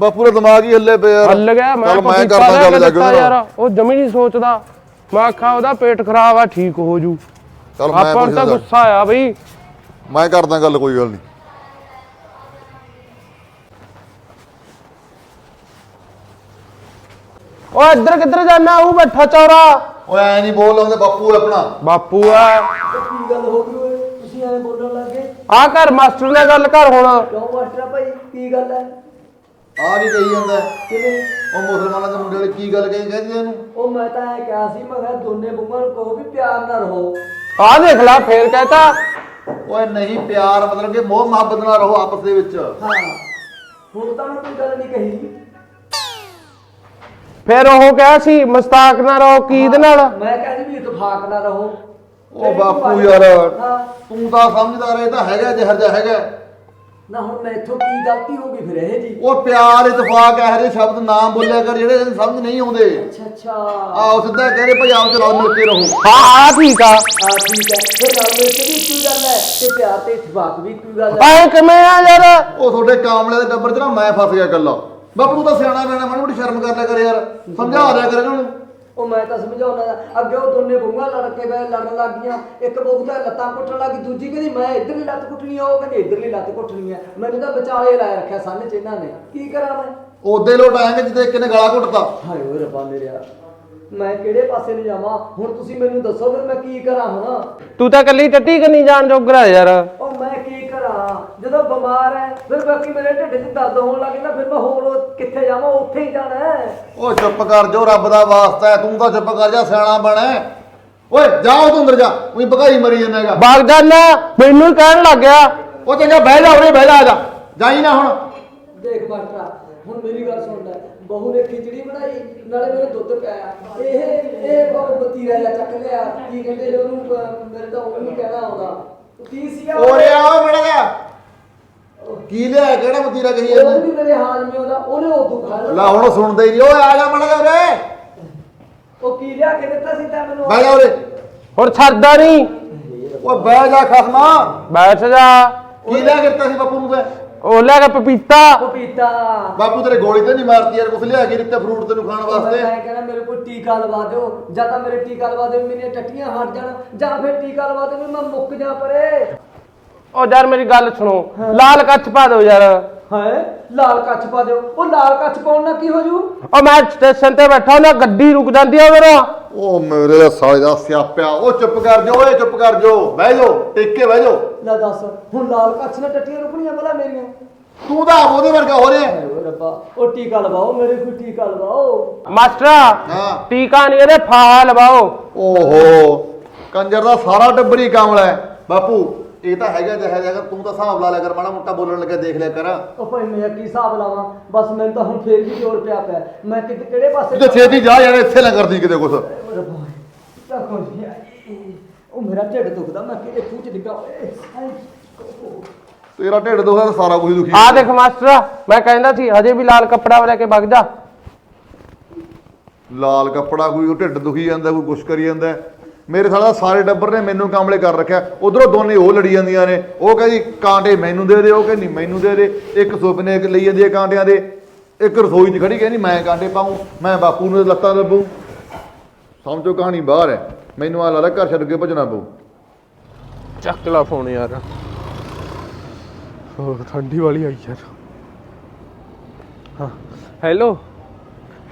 B: ਬਾਪੂ ਦਾ ਦਿਮਾਗ ਹੀ ਹੱਲੇ ਪਿਆ। ਯਾਰ
E: ਹੱਲ ਗਿਆ ਮੈਂ
B: ਮੈਂ ਕਰਦਾ ਗੱਲ ਜਾ ਕੇ।
E: ਯਾਰ ਉਹ ਜਮੀ ਨਹੀਂ ਸੋਚਦਾ। ਮੈਂ ਆਖਾ ਉਹਦਾ ਪੇਟ ਖਰਾਬ ਆ ਠੀਕ ਹੋ ਜੂ।
B: ਚੱਲ ਮੈਂ
E: ਆਪਾਂ ਨੂੰ ਤਾਂ ਗੁੱਸਾ ਆ ਬਈ।
B: ਮੈਂ ਕਰਦਾ ਗੱਲ ਕੋਈ ਗੱਲ ਨਹੀਂ।
E: ਓ ਇੱਧਰ ਕਿੱਧਰ ਜਾਣਾ ਉਹ ਬੈਠਾ ਚੌਰਾ?
B: ਓਏ ਐ ਨਹੀਂ ਬੋਲ ਉਹਦੇ ਬਾਪੂ ਹੈ ਆਪਣਾ।
E: ਬਾਪੂ ਆ।
D: ਕੀ ਗੱਲ ਹੋ ਗਈ ਓਏ? ਤੁਸੀਂ ਐਂ ਬੋਲਣ ਲੱਗੇ
E: ਆ ਘਰ ਮਾਸਟਰ ਨਾਲ ਗੱਲ ਕਰ ਹੁਣ।
D: ਕਿਉਂ ਮਾਸਟਰ ਭਾਈ? ਕੀ ਗੱਲ ਹੈ
B: ਆ ਕੀ ਕਹੀ ਜਾਂਦਾ। ਹੈ?
D: ਕਿਵੇਂ?
B: ਉਹ ਮੁਸਲਮਾਨਾਂ ਦੇ ਮੁੰਡੇ ਵਾਲੇ ਕੀ ਗੱਲ ਕਹੀ ਕਹਿੰਦੇ ਇਹਨੂੰ
D: ਉਹ ਮੈਂ ਤਾਂ ਐ ਕਿਹਾ ਸੀ ਮੈਂ ਕਿਹਾ ਦੋਨੇ ਬੁੰਗਾਂ ਨੂੰ ਕਹੋ ਵੀ ਪਿਆਰ ਨਾਲ ਰਹੋ।
E: ਆ ਦੇਖ ਲੈ ਫੇਰ ਕਹਤਾ।
B: ਓਏ ਨਹੀਂ ਪਿਆਰ ਮਤਲਬ ਕਿ ਮੋਹ ਮੁਹੱਬਤ ਨਾਲ ਰਹੋ ਆਪਸ ਦੇ ਵਿੱਚ।
D: ਹਾਂ। ਹੁਣ ਤਾਂ ਮੈਂ ਕੋਈ ਗੱਲ ਨਹੀਂ ਕਹੀ।
E: ਫੇਰ ਉਹ ਕਿਹਾ ਸੀ ਮਸਤਾਕ ਨਾ ਰਹੋ ਕੀ ਇਹਦੇ ਨਾਲ?
D: ਮੈਂ ਕਿਹਾ ਸੀ ਵੀ ਇਤਫਾਕ ਨਾਲ ਰਹੋ।
B: ਉਹ ਬਾਪੂ ਯਾਰ ਤੂੰ ਤਾਂ ਸਮਝਦਾ ਰਹੇ ਤਾਂ ਹੈਗਾ ਜਿਹਰ ਜਿਹਾ ਹੈਗਾ।
D: ਨਾ ਹੁਣ ਮੈਥੋਂ ਕੀ ਗਲਤੀ ਹੋ ਗਈ ਫਿਰ ਇਹ ਜੀ?
B: ਉਹ ਪਿਆਰ ਇਤਫਾਕ ਇਹੋ ਜਿਹੇ ਸ਼ਬਦ ਨਾਮ ਬੋਲਿਆ ਕਰ ਜਿਹੜੇ ਇਹਨੂੰ ਸਮਝ ਨਹੀਂ ਆਉਂਦੇ।
D: ਅੱਛਾ ਅੱਛਾ।
B: ਆਓ ਸਿੱਧਾ ਕਹਿੰਦੇ ਭਾਈ ਆਓ ਚਲਾਓ ਰਹੋ।
E: ਹਾਂ ਆ ਠੀਕ ਆ।
D: ਆ ਠੀਕ ਹੈ ਫਿਰ ਨਾਲ ਕੇ ਵੀ ਕੋਈ ਗੱਲ ਹੈ ਤੇ ਪਿਆਰ ਤੇ ਇਤਫਾਕ ਵੀ ਕੋਈ ਗੱਲ ਹੈ।
E: ਐ ਕਿਵੇਂ ਆ ਯਾਰ।
B: ਉਹ ਤੁਹਾਡੇ ਕਾਮਲੇ ਦੇ ਟੱਬਰ 'ਚ ਨਾ ਮੈਂ ਫਸ ਗਿਆ ਇਕੱਲਾ। ਬਾਪੂ ਤੂੰ ਤਾਂ ਸਿਆਣਾ ਬੈਣਾ ਮਾੜੀ ਮੋਟੀ ਸ਼ਰਮ ਕਰ ਲਿਆ ਕਰ ਯਾਰ ਸਮਝਾ ਦਿਆ ਕਰ ਇਹਨਾਂ ਨੂੰ।
D: ਉਹ ਮੈਂ ਤਾਂ ਸਮਝਾਉਣਾ ਅੱਗੇ ਉਹ ਦੋਨੇ ਬੁੰਗਾ ਲੜ ਕੇ ਬੈ ਲੜਨ ਲੱਗ ਗਈਆਂ। ਇੱਕ ਬੁੱਗ ਤਾਂ ਲੱਤਾਂ ਕੁੱਟਣ ਲੱਗੀ ਦੂਜੀ ਕਹਿੰਦੀ ਮੈਂ ਇੱਧਰਲੀ ਲੱਤ ਕੁੱਟਣੀ ਆ। ਉਹ ਕਹਿੰਦੀ ਇੱਧਰਲੀ ਲੱਤ ਕੁੱਟਣੀ ਆ। ਮੈਨੂੰ ਤਾਂ ਵਿਚਾਲੇ ਲਾਇਆ ਰੱਖਿਆ ਸੰਨ ਚ ਇਹਨਾਂ ਨੇ। ਕੀ ਕਰਾਂ ਮੈਂ?
B: ਉਹਦੇ ਲੋਟ ਆਏਗੇ ਜਿੱਦੇ ਇੱਕ ਨੇ ਗਲਾ ਘੁੱਟਤਾ।
D: ਹਾਏ ਓਏ ਰੱਬਾ ਮੇਰਿਆ ਮੈਂ ਕਿਹੜੇ ਪਾਸੇ ਨੂੰ ਜਾਵਾਂ? ਹੁਣ ਤੁਸੀਂ ਮੈਨੂੰ ਦੱਸੋ ਫਿਰ ਮੈਂ ਕੀ ਕਰਾਂ ਹੁਣ?
E: ਤੂੰ ਤਾਂ ਕੱਲੀ ਟੱਟੀ ਕਰਨੀ ਜਾਣ ਜੋਗਰਾ ਯਾਰ।
D: ਉਹ ਮੈਂ ਕੀ ਕਰਾਂ ਜਦੋਂ ਬਿਮਾਰ ਹੈ ਫਿਰ ਬਾਕੀ ਮੇਰੇ ਢਿੱਡ 'ਚ ਦਰਦ ਹੋਣ ਲੱਗ ਜਾਂਦਾ ਫਿਰ ਮੈਂ ਹੋਰ ਉਹ ਕਿੱਥੇ ਜਾਵਾਂ ਉੱਥੇ ਹੀ ਜਾਣਾ ਹੈ।
B: ਉਹ ਚੁੱਪ ਕਰ ਜੋ ਰੱਬ ਦਾ ਵਾਸਤਾ ਹੈ ਤੂੰ ਤਾਂ ਚੁੱਪ ਕਰ ਜਾ ਸਿਆਣਾ ਬਣ। ਓਏ ਜਾਓ ਤੂੰ ਅੰਦਰ ਜਾ ਉਹੀ ਭਗਾਈ ਮਰੀ ਜਾਂਦਾ ਹੈਗਾ।
E: ਮੈਨੂੰ ਹੀ ਕਹਿਣ ਲੱਗ ਗਿਆ।
B: ਉਹ ਚੰਗਾ ਬਹਿ ਜਾ ਉਰੇ ਬਹਿ ਜਾ ਆ ਜਾ। ਜਾਈ ਨਾ ਹੁਣ।
D: ਦੇਖ ਮਾਸਟਰਾ ਹੁਣ ਮੇਰੀ ਗੱਲ ਸੁਣ ਲੈ। ਬਹੂ ਨੇ ਖਿਚੜੀ ਬਣਾਈ ਨਾਲੇ ਮੇਰੇ ਦੁੱਧ ਪਿਆਇਆ ਇਹ ਇਹ ਬਹੁਤ ਬਤੀਰਾ ਜਿਹਾ ਚੱਕ ਲਿਆ। ਕੀ ਕਹਿੰਦੇ ਨੇ ਉਹਨੂੰ ਅਹ, ਮੇਰੇ ਤਾਂ ਉਹ ਨਹੀਂ ਕਹਿਣਾ ਆਉਂਦਾ। ਕੀ ਸੀਗਾ?
B: ਓਰੇ ਆਓ ਮੜਾ ਜਾ ਕੀ ਲਿਆ ਕਿਹੜਾ ਮਤੀਰਾ ਕਹੀ
D: ਉਹ
B: ਜਾਂਦਾ
D: ਵੀ ਮੇਰੇ ਹਾਲ ਮੇ ਉਹਦਾ ਉਹਨੇ ਉਦੋਂ ਖਾ ਲਿਆ
B: ਲੈ ਹੁਣ ਸੁਣਦਾ ਹੀ ਨਹੀਂ ਓਏ ਆ ਜਾ ਮੜਾ ਜਾ ਉਰੇ।
D: ਉਹ ਕੀ ਲਿਆ ਕੇ ਦਿੱਤਾ ਸੀ ਤਾਂ ਮੈਨੂੰ?
B: ਬਹਿ ਜਾ ਉਰੇ।
E: ਹੁਣ ਛੱਡਦਾ ਨਹੀਂ।
B: ਓਏ ਬਹਿ ਜਾ ਖਸਮਾ।
E: ਬੈਠ ਜਾ।
B: ਕੀ ਲਿਆ ਕਰਤਾ ਸੀ ਬਾਪੂ ਨੂੰ ਤੇ
E: ਉਹ ਲੈ ਕੇ ਪਪੀਤਾ।
D: ਪਪੀਤਾ।
B: ਬਾਪੂ ਤੇਰੇ ਗੋਲੀ ਤੇ ਨਹੀਂ ਮਾਰਤੀ ਯਾਰ ਕੁਛ ਲਿਆ ਕੇ ਦਿੱਤਾ ਫਰੂਟ ਤੈਨੂੰ ਖਾਣ ਵਾਸਤੇ?
D: ਮੈਂ ਕਹਿੰਦਾ ਮੇਰੇ ਕੋਲ ਟੀਕਾ ਲਵਾ ਦਿਓ। ਜਾਂ ਤਾਂ ਮੇਰੇ ਟੀਕਾ ਲਵਾ ਦਿਓ ਮੇਰੀਆਂ ਟੱਟੀਆਂ ਹਟ ਜਾਣ। ਜਾਂ ਫਿਰ ਟੀਕਾ ਲਵਾ ਦਿਓ ਮੈਂ ਮੁੱਕ ਜਾ ਪਰੇ।
E: ਉਹ ਯਾਰ ਮੇਰੀ ਗੱਲ ਸੁਣੋ ਲਾਲ ਕੱਛ ਪਾ ਦਿਓ ਯਾਰ।
D: ਹੈ? ਲਾਲ ਕੱਚ ਪਾ ਦਿਓ। ਉਹ ਲਾਲ ਕੱਚ ਪਾਉਣ ਨਾਲ ਕੀ ਹੋ ਜੂ?
E: ਉਹ ਮੈਂ ਸਟੇਸ਼ਨ ਤੇ ਬੈਠਾ ਉਹਨਾਂ ਗੱਡੀ ਰੁਕ ਜਾਂਦੀ ਆ ਮੇਰਾ
B: ਉਹ ਮੇਰੇ ਦਾ ਸਾਲੇ ਦਾ ਸਿਆਪਿਆ ਉਹ ਚੁੱਪ ਕਰ ਜਾ ਓਏ ਚੁੱਪ ਕਰ ਜਾ ਬਹਿ ਜਾ ਟਿਕ ਕੇ ਬਹਿ ਜਾ
D: ਲੈ ਦੱਸ ਹੁਣ ਲਾਲ ਕੱਚ ਨਾਲ ਟੱਟੀਆਂ ਰੁਕਣੀਆਂ ਭਲਾ ਮੇਰੀਆਂ?
B: ਤੂੰ ਤਾਂ ਆਪ ਉਹਦੇ ਵਰਗਾ ਹੋ ਰਿਹਾ।
D: ਹਾਏ ਰੱਬਾ ਉਹ ਟੀਕਾ ਲਵਾਓ ਮੇਰੇ ਕੋਈ ਟੀਕਾ ਲਵਾਓ।
E: ਮਾਸਟਰਾ
B: ਹਾਂ।
E: ਟੀਕਾ ਨਹੀਂ ਇਹਦੇ ਫਾਹਾ ਲਵਾਓ।
B: ਓਹੋ ਕੰਜਰ ਦਾ ਸਾਰਾ ਟੱਬਰੀ ਕਾਮਲਾ ਹੈ। ਬਾਪੂ ਇਹ ਤਾਂ ਹੈਗਾ ਜਿਹਾ ਜਿਹਾ ਤੂੰ ਤਾਂ ਹਿਸਾਬ ਲਾ ਲਿਆ ਕਰ ਮਾੜਾ ਮੋਟਾ ਬੋਲਣ ਲੱਗਾ ਦੇਖ ਲਿਆ ਕਰ
D: ਉਹ ਭਾਈ ਮੈਂ ਕੀ ਹਿਸਾਬ ਲਾਵਾਂ ਬਸ ਮੈਨੂੰ ਤਾਂ ਹੁਣ ਫੇਰ ਵੀ ਜ਼ੋਰ ਪਿਆ ਪਿਆ ਮੈਂ ਕਿਤੇ ਕਿਹੜੇ ਪਾਸੇ
B: ਤੇ ਛੇਤੀ ਜਾ ਯਾਰ ਇੱਥੇ ਨਾ ਕਰਦੀ ਕਿਤੇ ਕੁਛ
D: ਤਾਂ ਕੋਈ। ਉਹ ਮੇਰਾ ਢਿੱਡ ਦੁਖਦਾ ਮੈਂ ਕਿਹੜੇ ਖੂਹ ਚ ਡਿੱਗਾ ਓਏ ਹਾਏ।
B: ਤੇਰਾ ਢਿੱਡ ਦੁਖਦਾ ਤਾਂ ਸਾਰਾ ਕੁਝ ਦੁਖੀ
E: ਆ ਦੇਖ ਮਾਸਟਰਾ ਮੈਂ ਕਹਿੰਦਾ ਸੀ ਹਜੇ ਵੀ ਲਾਲ ਕੱਪੜਾ ਲੈ ਕੇ ਵਗ ਜਾ
B: ਲਾਲ ਕੱਪੜਾ ਕੋਈ ਉਹ ਢਿੱਡ ਦੁਖੀ ਜਾਂਦਾ ਕੋਈ ਕੁਛ ਕਰੀ ਜਾਂਦਾ ਹੈ। ਮੇਰੇ ਸਾਲਾ ਸਾਰੇ ਟੱਬਰ ਨੇ ਮੈਨੂੰ ਕਾਮਲੇ ਕਰ ਰੱਖਿਆ। ਉਧਰੋਂ ਦੋਨੇ ਉਹ ਲੜੀ ਜਾਂਦੀਆਂ ਨੇ। ਉਹ ਕਹਿੰਦੀ ਕਾਂਟੇ ਮੈਨੂੰ ਦੇ ਦੇ, ਉਹ ਕਹਿੰਦੀ ਮੈਨੂੰ ਦੇ ਦੇ। ਇੱਕ ਸੁਪਨੇ ਇੱਕ ਲਈ ਜਾਂਦੀ ਹੈ ਕਾਂਟਿਆਂ ਦੇ। ਇੱਕ ਰਸੋਈ 'ਚ ਖੜੀ, ਕਹਿੰਦੀ, ਮੈਂ ਕਾਂਟੇ ਪਾਉਂ ਮੈਂ ਬਾਪੂ ਨੂੰ ਲੱਤਾਂ ਲੱਭੂ ਸਮਝੋ ਕਹਾਣੀ ਬਾਹਰ ਹੈ। ਮੈਨੂੰ ਆ ਲੱਗਦਾ ਘਰ ਛੱਡ ਕੇ ਭੱਜਣਾ ਪਊ।
E: ਚੱਕ ਲਾ ਫੋਨ ਯਾਰ। ਹੋ ਠੰਡੀ ਵਾਲੀ ਆਈ ਯਾਰ। ਹਾਂ। ਹੈਲੋ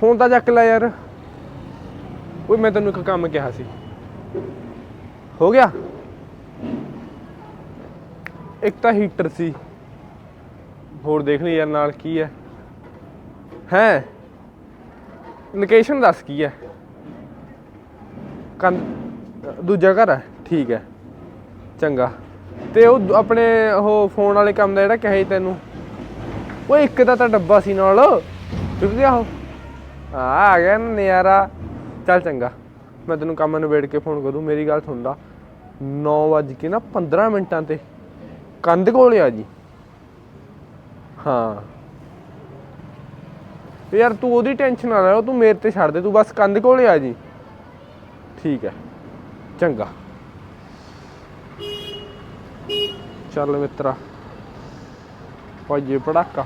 E: ਫੋਨ ਤਾਂ ਚੱਕ ਲੈ ਯਾਰ। ਓਏ, ਮੈਂ ਤੈਨੂੰ ਇੱਕ ਕੰਮ ਕਿਹਾ ਸੀ। ਹੋ ਗਿਆ? ਇੱਕ ਤਾਂ ਹੀਟਰ ਸੀ। ਹੋਰ ਦੇਖ ਲਈ ਯਾਰ ਨਾਲ ਕੀ ਹੈ। ਹੈ? ਲੋਕੇਸ਼ਨ ਦੱਸ ਕੀ ਹੈ। ਕੰਨ ਦੂਜਾ ਘਰ ਹੈ। ਠੀਕ ਹੈ। ਚੰਗਾ। ਤੇ ਉਹ ਆਪਣੇ ਉਹ ਫੋਨ ਵਾਲੇ ਕੰਮ ਦਾ ਜਿਹੜਾ ਕਿਹਾ ਸੀ ਤੈਨੂੰ। ਉਹ ਇੱਕ ਦਾ ਤਾਂ ਡੱਬਾ ਸੀ ਨਾਲ। ਚੁੱਕ ਗਿਆ ਉਹ।
F: ਆ ਆ ਗਿਆ ਨਜ਼ਾਰਾ। ਚੱਲ ਚੰਗਾ। ਮੈਂ ਤੈਨੂੰ ਕੰਮ ਨਿਬੇੜ ਕੇ ਫੋਨ ਕਰੂੰ, ਮੇਰੀ ਗੱਲ ਸੁਣਦਾ 9 ਵਜ ਕੇ ਨਾ 15 ਮਿੰਟਾਂ ਤੇ ਕੰਧ ਕੋਲ ਆ ਜੀ। ਹਾਂ। ਯਾਰ ਤੂੰ ਉਹਦੀ ਟੈਨਸ਼ਨ ਨਾ ਲੈ ਤੂੰ ਮੇਰੇ ਤੇ ਛੱਡ ਦੇ, ਤੂੰ ਬਸ ਕੰਧ ਕੋਲ ਆ ਜੀ। ਠੀਕ ਹੈ। ਚੰਗਾ। ਚੱਲ ਮਿੱਤਰਾ, ਭਾਈਏ ਪੜਾਕਾ।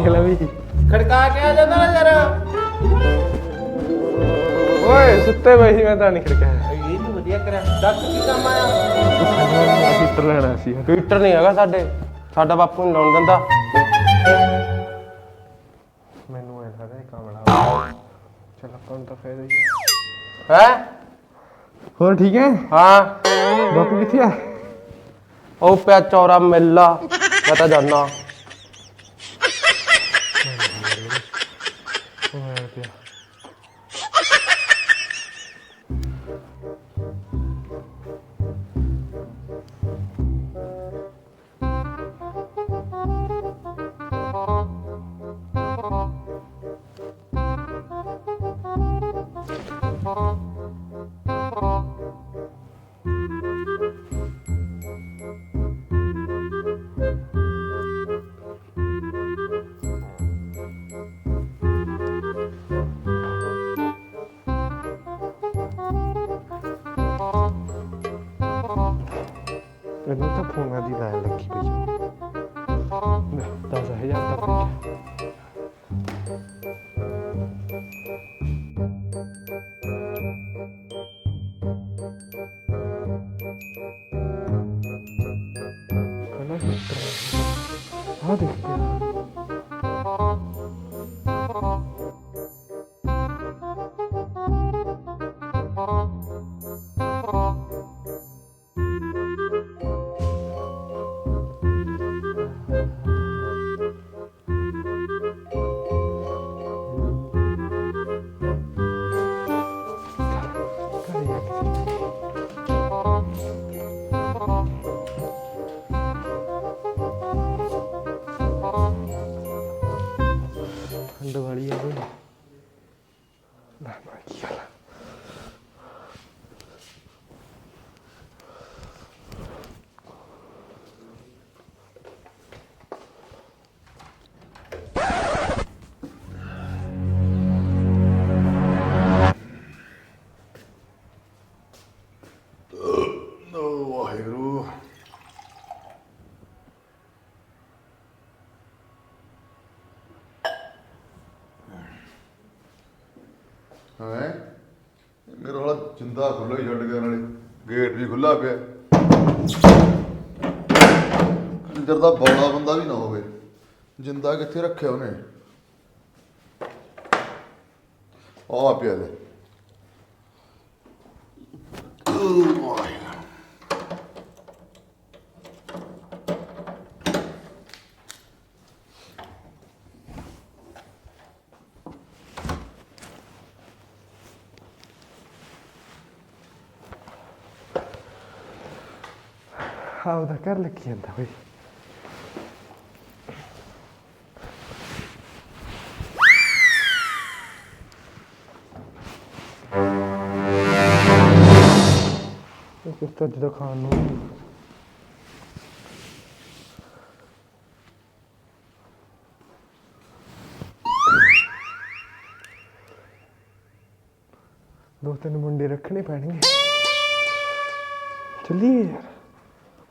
F: ਠੀਕ ਲਾ ਵੀ।
E: ਖੜਕਾ ਕੇ ਆ ਜਾਂਦਾ ਨਾ ਯਾਰ।
F: ਓਏ ਸੁੱਤੇ ਪਏ ਸੀ ਮੈਂ ਤਾਂ ਨਹੀਂ ਖੜਕਿਆ।
E: ਇਹ ਤੂੰ ਵਧੀਆ ਕਰਿਆ। ਦੱਸ ਕੀ ਕੰਮ ਆਇਆ?
F: ਸੀਟਰ ਲੈਣਾ ਸੀ।
E: ਟਵਿੱਟਰ ਨਹੀਂ ਹੈਗਾ ਸਾਡੇ। ਸਾਡਾ ਬਾਪੂ ਨਹੀਂ ਲਾਉਣ ਦਿੰਦਾ।
F: ਮੈਨੂੰ ਐਸਾ ਦਾ ਕਮਲਾ ਚਲ ਆਪਾਂ ਨੂੰ ਤਾਂ ਫਾਇਦਾ ਹੀ ਹੈ
E: ਹੈ?
F: ਹੋਰ ਠੀਕ ਹੈ?
E: ਹਾਂ।
F: ਬਾਪੂ ਕਿੱਥੇ ਆ?
E: ਉਹ ਪਿਆ ਚੌਰਾ ਮੇਲਾ। ਮੈਂ ਤਾਂ ਜਾਣਾ
F: ਮਿੱਤਰ ਆ ਠੰਡ ਵਾਲੀ ਆ ਬਈ ਲੈ ਮੈਂ ਕੀ ਕਰਾਂ
B: ਓ ਵਾਲਾ ਖੁੱਲਾ ਹੀ ਛੱਡ ਗਿਆ ਨਾਲੇ ਗੇਟ ਵੀ ਖੁੱਲਾ ਪਿਆ। ਅੰਦਰ ਦਾ ਬੌਲਾ ਬੰਦਾ ਵੀ ਨਾ ਹੋਵੇ। ਜਿੰਦਾ ਕਿੱਥੇ ਰੱਖਿਆ ਉਹਨੇ? ਆ ਪਿਆ ਲੈ।
F: ਹਾਂ ਉਹਦਾ ਕਰ ਲੱਗੀ ਜਾਂਦਾ ਬਈ ਇਹ ਕਿਸ ਜਦੋਂ ਖਾਣ ਨੂੰ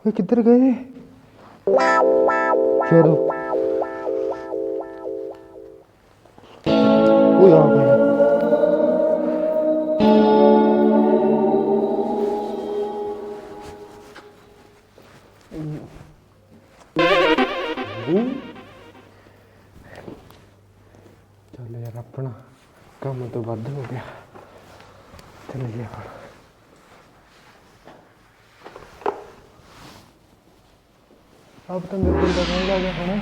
F: ਓਏ ਕਿੱਧਰ ਗਏ? ਚਲੋ ਓਏ ਆ ਗਏ। ਚੱਲ ਯਾਰ, ਆਪਣਾ ਕੰਮ ਤੋਂ ਵੱਧ ਹੋ ਗਿਆ। ਚੱਲੀਏ ਹੁਣ ਆਪ ਤਾਂ ਮੇਰੇ ਕੋਲ ਤਾਂ ਨਹੀਂ ਲੱਗਦਾ ਹੁਣ।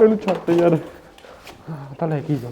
E: ਇਹਨੂੰ ਛੱਡ ਯਾਰ। ਤਾਂ ਲੈ ਕੇ ਜਾ